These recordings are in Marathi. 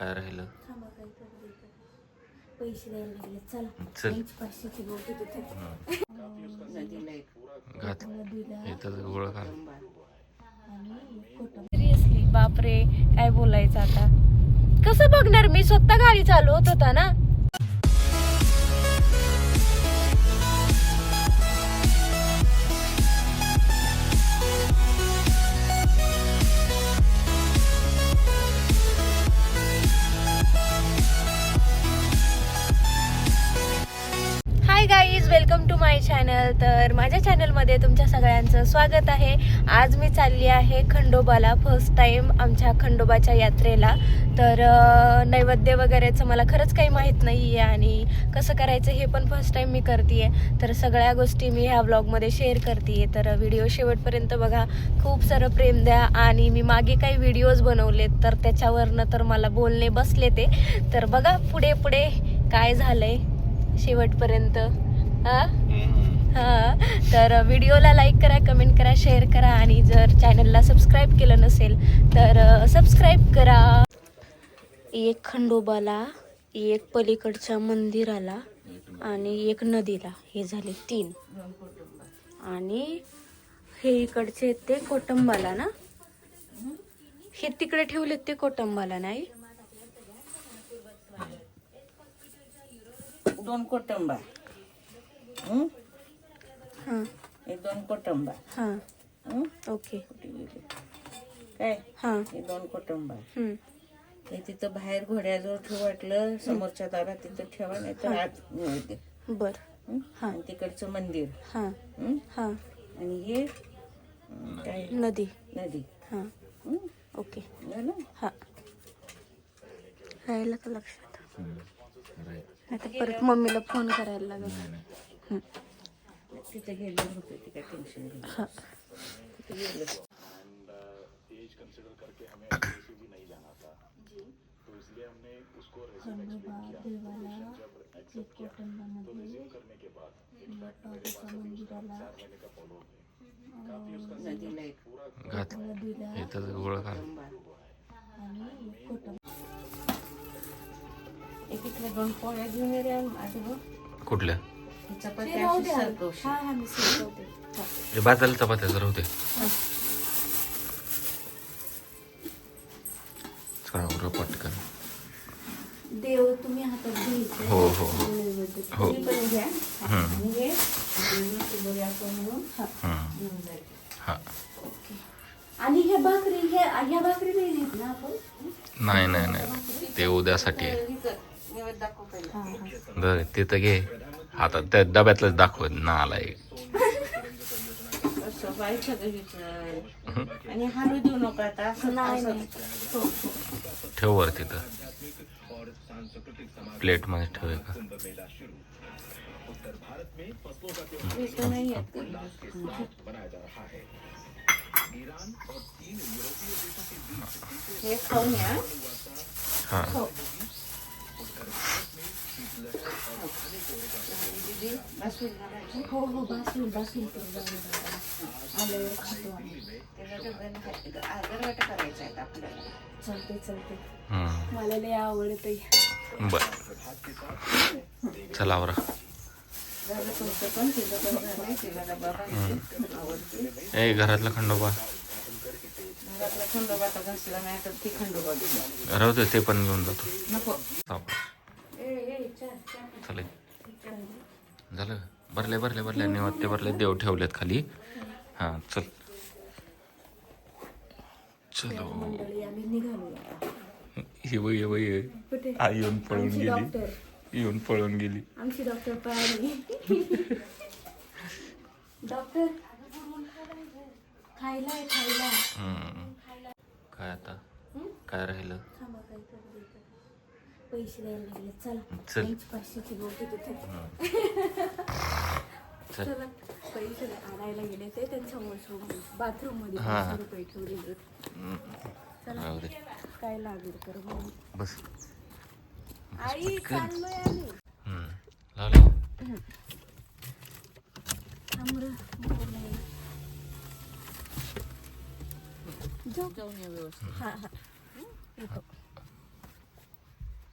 काय राहिलं? थांबा काय करू देतो. पैसे द्यायला लागले चला. चल. त्यांची पाचशेची बोट तिथे घात. नदीला इथं गोळ घाल. आणि सिरियसली बापरे काय बोलायचं आता? कसं बघणार मी? स्वतः गाडी चालवत होता ना? माय चॅनल तर माझ्या चॅनलमध्ये तुमच्या सगळ्यांचं स्वागत आहे. आज मी चालली आहे खंडोबाला फर्स्ट टाईम आमच्या खंडोबाच्या यात्रेला. तर नैवेद्य वगैरेचं मला खरंच काही माहीत नाही आहे आणि कसं करायचं हे पण फर्स्ट टाईम मी करते तर सगळ्या गोष्टी मी ह्या व्लॉगमध्ये शेअर करते तर व्हिडिओ शेवटपर्यंत बघा. खूप सारं प्रेम द्या आणि मी मागे काही व्हिडिओज बनवलेत तर त्याच्यावरनं तर मला बोलणे बसले ते. तर बघा पुढे पुढे काय झालंय शेवटपर्यंत. हा? हा. तर व्हिडिओला लाईक करा कमेंट करा शेअर करा आणि जर चॅनलला सबस्क्राईब केलं नसेल तर सबस्क्राईब करा. एक खंडोबाला एक पलीकडच्या मंदिराला आणि एक नदीला हे झाले तीन. आणि हे इकडचे ते कोटंबाला ना? हे तिकडे ठेवलेत ते कोटंबाला नाही? दोन कोटंबा. हं? हां. हे दोन कोटंबा. हां. हं? ओके. कुठे गेले? काय? हां. हे दोन कोटंबा. हम्म. हे तिथं बाहेर घोड्याजवळ ठेव वाटलं समोरच्या दारात तिथं ठेवा नाही तर आत मिळते. बर. हं? आणि तिकडचं मंदिर. हां. हं? हां. आणि हे अं, काय? नदी. नदी. हां. हं? ओके. झालं हां. राहिलं का लक्षात? नाही तर परत मम्मीला फोन करायला लागेल. तिथे गेले होते ते काय टेन्शन घेऊ हां. तिथे गेलं नदीला एक घात इथं गोळ घाल कोटंबा। एक इथले दोन पोळ्या घेऊन ये रे आजोबा. कुठल्या? चपात्या अशी सरकवशी. हां हां मी शिकवते हां. हे बाजाला चपात्या जर होते पटकन. देव तुम्ही हातात घ्यायचे. हो हो हो. नैवेद्य. हो. तुम्ही पण घ्या. हम्म, आणि हे म्हणून हम्म. घेऊन जायचं. हा. ओके. आणि ह्या भाकरी ह्या भाकरी नाही घेत ना आपण? नाही नाही नाही. ते उद्यासाठी आहे. नैवेद्य दाखव पहिला. हां हां. बरं तिथं घे. हातात त्या डब्यातलंच दाखव ना आलाय आता ठेव वर तिथं. प्लेटमध्ये ठेव का. हे. खाऊन या. हा. दीदी बासुंदी घालायची. हो हो बासून बासून आल्यावर खातो आम्ही त्याला डब्यानं खायचं. आ, गरवाटं करायचं आहे आपल्याला चालते चालते हम्म. मला लय आवडते बर चला आवरा ए घरातला खंडोबा राहू दे ते पण घेऊन जातो चल झालं. भरले भरले भरले. निवात ते भरले. देव ठेवलेत खाली. हा चल. चलो. मंडळी आम्ही निघालो आता ये बाई ये बाई ये. कुठे? आई येऊन पळून गेली. येऊन पळून गेली. आमची डॉक्टर डॉक्टर खायला खायला. हम्म. काय आता? काय राहिलं. पैसे द्यायला लागले. चला चल. त्यांची पाचशेची बोट तिथे. चल. चला पैसे आणायला गेले ते त्यांच्या वॉशरूम बाथरूममध्ये हा. पाचशे रुपये हम्म. चला राहू दे. काय लागेल कर मग. बस. आई चाललोय आम्ही. हम्म. लावले? बोलाय. जाऊन या व्यवस्थित. हा हा. येतो.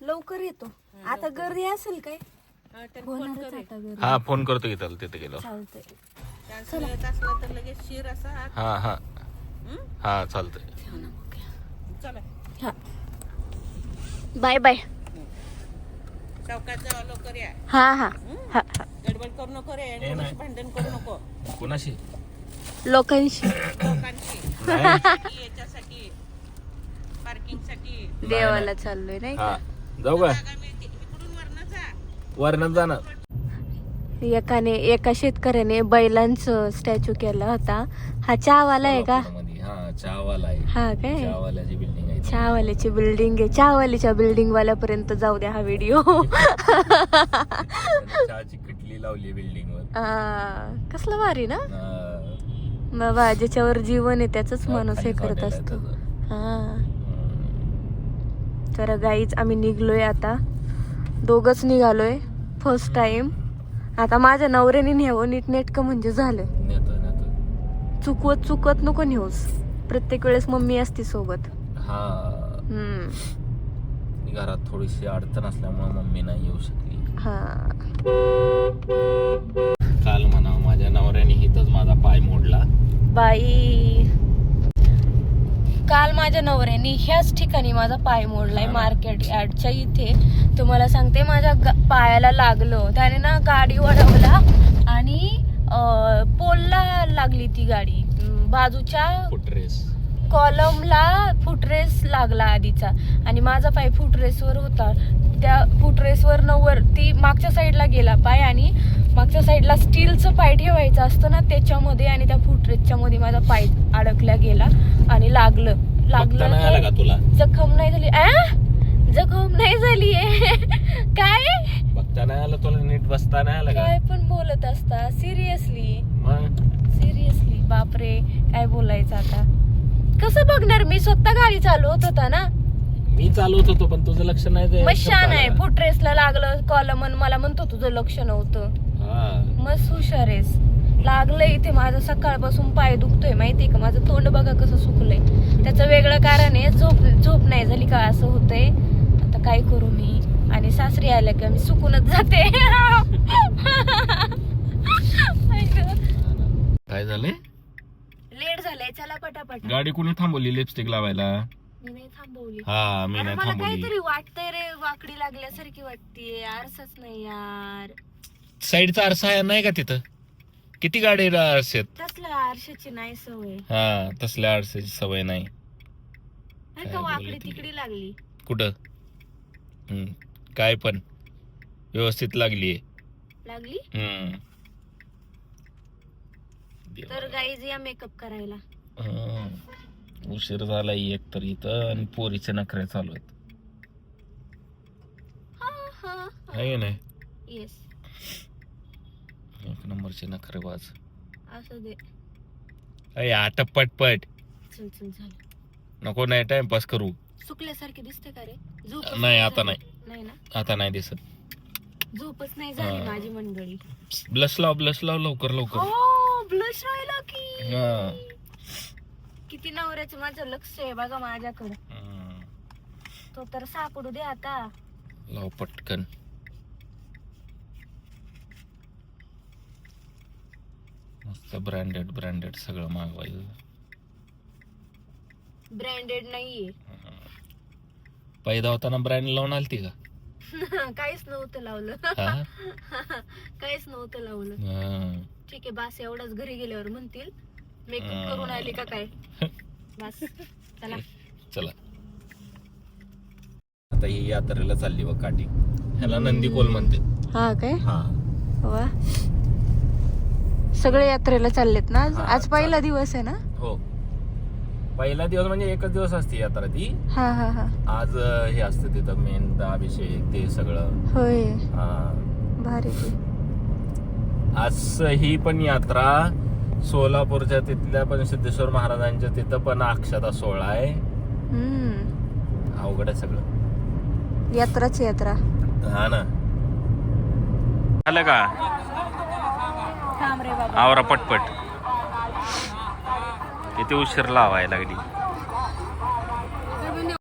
लवकर येतो. आता गर्दी असेल काय? हा, फोन होणारच करे आता गर्दी. हा फोन करतो की त्याला तिथे गेलो चालतंय. कॅन्सल येत असला तर लगेच शिर असा आत. हा हा. हं? हा चालतंय. चला. हा. Bye bye. चौकात लवकर या. हा हा. हा हा. गडबड करू नको रे. कोणाशी भांडण करू नको. कुणाशी? लोकांशी. लोकांशी. याच्यासाठी पार्किंगसाठी. देवाला चाललोय नाही हा. का? जाऊ का वरणात जाणार एकाने एका शेतकऱ्याने बैलांचं स्टॅच्यू केला होता. हा चहावाला आहे का. हा चहावाला आहे. हा काय? चहावाल्याची बिल्डिंग आहे. ती. चहावाल्याची बिल्डिंग आहे. बिल्डिंग वाल्यापर्यंत जाऊ द्या हा व्हिडिओ त्याने चहाची किटली लावली बिल्डिंग वर कसलं भारी ना? हा. बाबा ज्याच्यावर जीवन आहे त्याच माणूस हे करत असतो. हा. तर गाईच आम्ही निघलोय आता. दोघच निघालोय फर्स्ट टाइम आता माझ्या नवऱ्याने न्यावं नीटनेटकं म्हणजे झालं. नेतो नेतो. चुकवत चुकत नको नेऊस. प्रत्येक वेळेस मम्मी असती सोबत. हा. घरात थोडीशी अडचण असल्यामुळे मम्मी नाही येऊ शकली. हा. काल म्हणा माझ्या नवऱ्याने हिथंच माझा पाय मोडला. बाई. काल माझ्या नवऱ्याने ह्याच ठिकाणी माझा पाय मोडलाय मार्केट यार्डच्या इथे. तुम्हाला सांगते माझ्या गा- पायाला लागलं. त्याने ना गाडी वळवला आणि पोलला लागली ती गाडी. बाजूच्या फुटरेस. कॉलमला फुटरेस लागला आधीचा. आणि माझा पाय फुटरेसवर होता. त्या फुटरेसवर वर ती मागच्या साईडला गेला पाय आणि मागच्या साईडला स्टीलचं पाय ठेवायचं असतं ना त्याच्यामध्ये आणि त्या फुटरेसच्या मध्ये माझा पाय अडकला गेला आणि लागलं. लागलं तुला? जखम नाही झाली? जखम नाही झाली काय? बघता नाही आलं तुला नीट बसता नाही आलं काय पण बोलत असता. सिरियसली सिरियसली बापरे. काय बोलायचं आता? कसं बघणार? मी स्वतः गाडी चालवत होता ना. मी चालवत होतो पण तुझं लक्ष नाही मग शान आहे. फुटरेसला लागलं कॉलम मला म्हणतो तुझं लक्ष नव्हतं. मस्त हुशार आहेस लागलंय इथे माझं सकाळपासून पाय दुखतोय माहितीये का? माझं तोंड बघा कसं सुकलंय. त्याचं वेगळं कारण आहे झोप झोप नाही झाली का असं होतंय. आता काय करू मी? आणि सासरी आल्या का मी सुकूनच जाते. काय झालंय? लेट झालंय चला पटापट. गाडी कोणी थांबवली लिपस्टिक लावायला? मी नाही थांबवली. हा मी नाही मला थांबवली. काहीतरी वाटतंय रे वाकडी लागल्यासारखी वाटतीये. आरसाच नाही यार. साईडचा आरसा आहे नाही का तिथं? किती गाडी? तसल्या आरशाची नाही सवय. हा तसल्या आरशाची सवय नाही. नाही काय का वाकडी? तिकडी लागली? कुठं? हम्म, काय पण. व्यवस्थित लागली? हम्म. तर गाईज या मेकअप करायला. हं. उशीर झालाय एक तर इथं आणि पोरीचे नखरे चालू आहेत. आहे नाही? येस एक नंबरचे नखरे बाज असं दे. अय आता पटपट. चल चल झालं नको नाही टाइमपास करू. सुकल्यासारखे दिसते का रे? झोपच नाही, आता. नाही. नाही ना? आता नाही दिसत. झोपच नाही झाली हा. माझी मंडळी. ब्लश लाव ब्लश लाव लवकर लवकर. हो ब्लश राहिला की. हा. किती नवऱ्याचं माझं लक्ष आहे बघा माझ्याकडं. तो तर सापडू दे आता. लाव पटकन मस्त ब्रँडेड ब्रँडेड सगळं मागवायचं. ब्रँडेड नाहीये. पैदा होताना ब्रँड लावून आलती का? काहीच नव्हतं लावलं? काहीच नव्हतं लावलं. हं. ठीक आहे बस एवढंच घरी गेल्यावर म्हणतील. मेकअप. करून आली का काय? बस चला. चला. आता ही यात्रेला चालली बघ काठी. ह्याला नंदीकोल म्हणते हा काय? हा. वा. सगळे यात्रेला चाललेत ना? आज हा, आज पहिला. दिवस आहे ना? हो. पहिला दिवस म्हणजे एकच दिवस असते यात्रा ती. हा हा हा. आज अं, हे असतं तिथं मेन अभिषेक ते सगळं. होय. हा. भारी की. आज ही पण यात्रा सोलापूरच्या तिथल्या पण सिद्धेश्वर महाराजांच्या तिथं पण अक्षता सोहळा आहे. हम्म. अवघड आहे सगळं. यात्राच यात्रा. हा ना. आलं का? थांब रे बाबा. आवरा पटपट. किती उशीर लावायला लागली.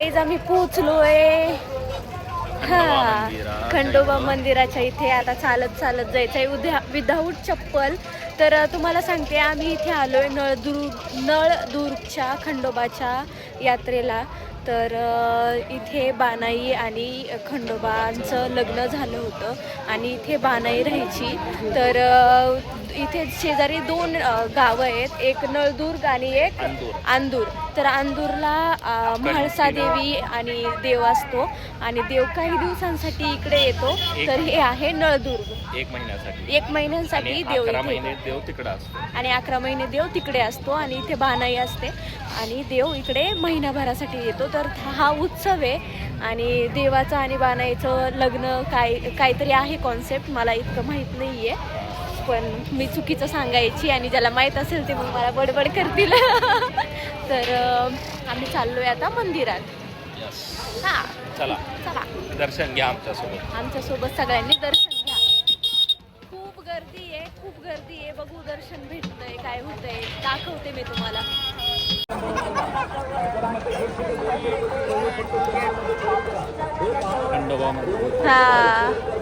आज आम्ही पोचलोय खंडोबा हा मंदिराच्या खंडोबा इथं. मंदिराच्या इथे आता चालत चालत जायचं आहे उद्या विदाऊट चप्पल. तर तुम्हाला सांगते आम्ही इथे आलोय नळदुर्ग नळदुर्गच्या खंडोबाच्या यात्रेला. तर इथे बानाई आणि खंडोबांचं लग्न झालं होतं. आणि इथे बानाई राहायची. तर इथे शेजारी दोन गावं आहेत. एक नळदुर्ग आणि एक अंदूर. अंदूर. तर अंदूरला अ, म्हाळसा देवी आणि देव असतो. आणि देव काही दिवसांसाठी इकडे येतो. तर हे आहे नळदुर्ग. एक महिन्यासाठी. एक महिन्यांसाठी देव. देव तिकडं असतो. आणि अकरा महिने देव तिकडे असतो आणि इथे बानाई असते. आणि देव इकडे महिनाभरासाठी येतो. तर हा उत्सव आहे. आणि देवाचं आणि बानाईचं लग्न काय काहीतरी आहे कॉन्सेप्ट मला इतकं माहीत नाही आहे पण मी चुकीचं सांगायची आणि ज्याला माहीत असेल ते मग मला बडबड करतील. तर आम्ही चाललोय आता मंदिरात. हां. चला. चला. दर्शन घ्या आमच्यासोबत. आमच्यासोबत सगळ्यांनी दर्शन घ्या. खूप गर्दी आहे खूप गर्दी आहे. बघू दर्शन भेटतंय काय होतंय. दाखवते मी तुम्हाला. हा.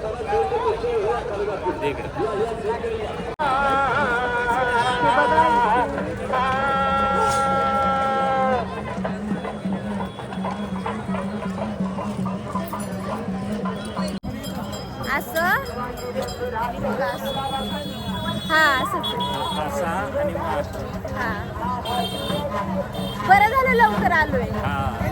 हा. हा. बरं झालं लवकर आलोय.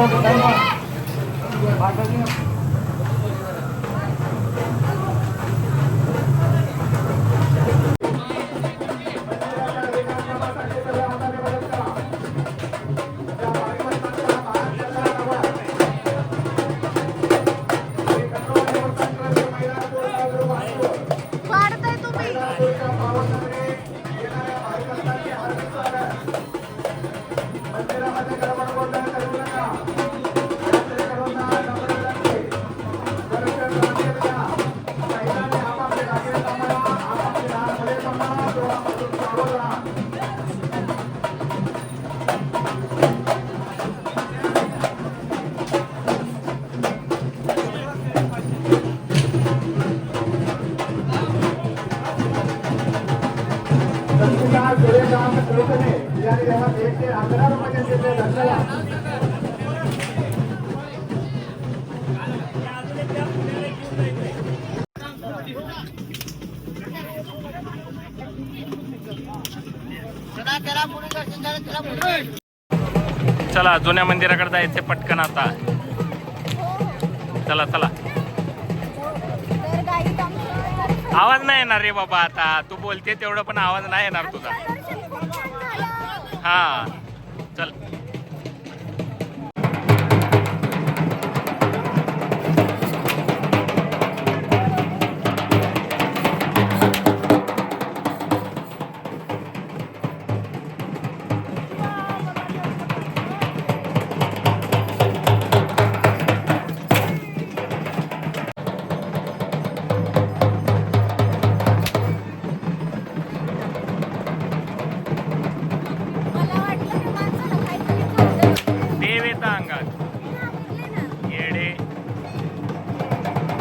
大哥，大哥。चला जुन्या मंदिराकडे जायचे पटकन आता. चला चला. आवाज नाही येणार रे बाबा आता. तू बोलते तेवढं पण आवाज नाही येणार तुझा. हा. चल.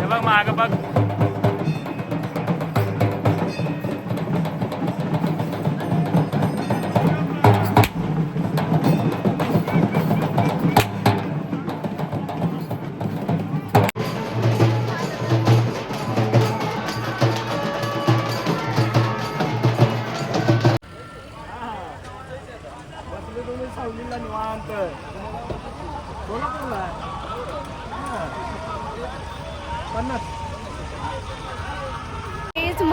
बघ माग बघ.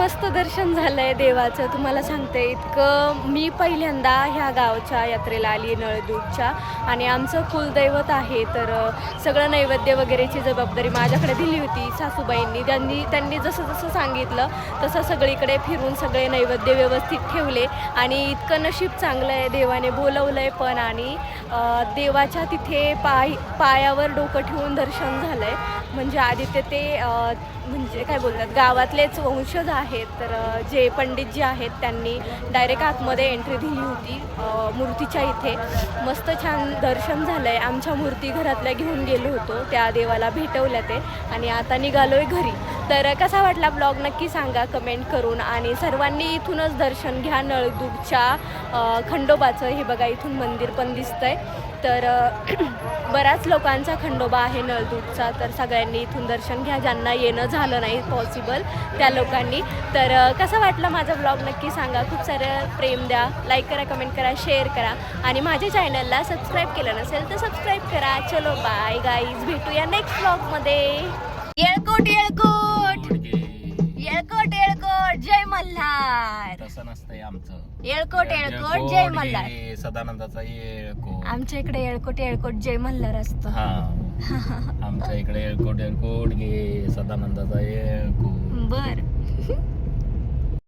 मस्त दर्शन झालंय देवाचं. तुम्हाला सांगते इतकं मी पहिल्यांदा ह्या गावच्या यात्रेला आली नळदूरच्या. आणि आमचं कुलदैवत आहे तर सगळं नैवेद्य वगैरेची जबाबदारी माझ्याकडे दिली होती सासूबाईंनी. त्यांनी त्यांनी जसं जसं सांगितलं तसं सगळीकडे फिरून सगळे नैवेद्य व्यवस्थित ठेवले. आणि इतकं नशीब चांगलं आहे देवाने बोलवलं आहे पण आणि देवाच्या तिथे पाय पायावर डोकं ठेवून दर्शन झालं आहे म्हणजे आदित्य ते म्हणजे काय बोलतात गावातलेच वंशज आहेत. तर जे पंडित जे आहेत त्यांनी डायरेक्ट आतमध्ये एंट्री दिली होती मूर्तीच्या इथे. मस्त छान दर्शन झालं आहे आमच्या मूर्ती घरातल्या घेऊन गेलो होतो. त्या देवाला भेटवल्या ते. आणि आता निघालो आहे घरी. तर कसा वाटला ब्लॉग नक्की सांगा कमेंट करून आणि सर्वांनी इथूनच दर्शन घ्या नळदुर्गच्या खंडोबाचं. हे बघा इथून मंदिर पण दिसतंय. तर बऱ्याच लोकांचा खंडोबा आहे नळदूरचा तर सगळ्यांनी इथून दर्शन घ्या. ज्यांना येणं झालं नाही पॉसिबल त्या लोकांनी. तर कसा वाटला माझा ब्लॉग नक्की सांगा. खूप सारं प्रेम द्या. लाईक करा कमेंट करा शेअर करा. आणि माझ्या चॅनलला सबस्क्राईब केलं नसेल तर सबस्क्राईब करा. चलो बाय गाईज भेटूया नेक्स्ट ब्लॉगमध्ये येळकोट येळकोट. येळकोट येळकोट जय मल्हार. तसं नसतंय आमचं. येळकोट येळकोट. जय मल्हार. सदानंदाचा येळकोट. आमच्या इकडे येळकोट येळकोट. जय मल्हार असतं. हा. आमच्या इकडे येळकोट येळकोट गे सदानंदाचा येळकोट. बर.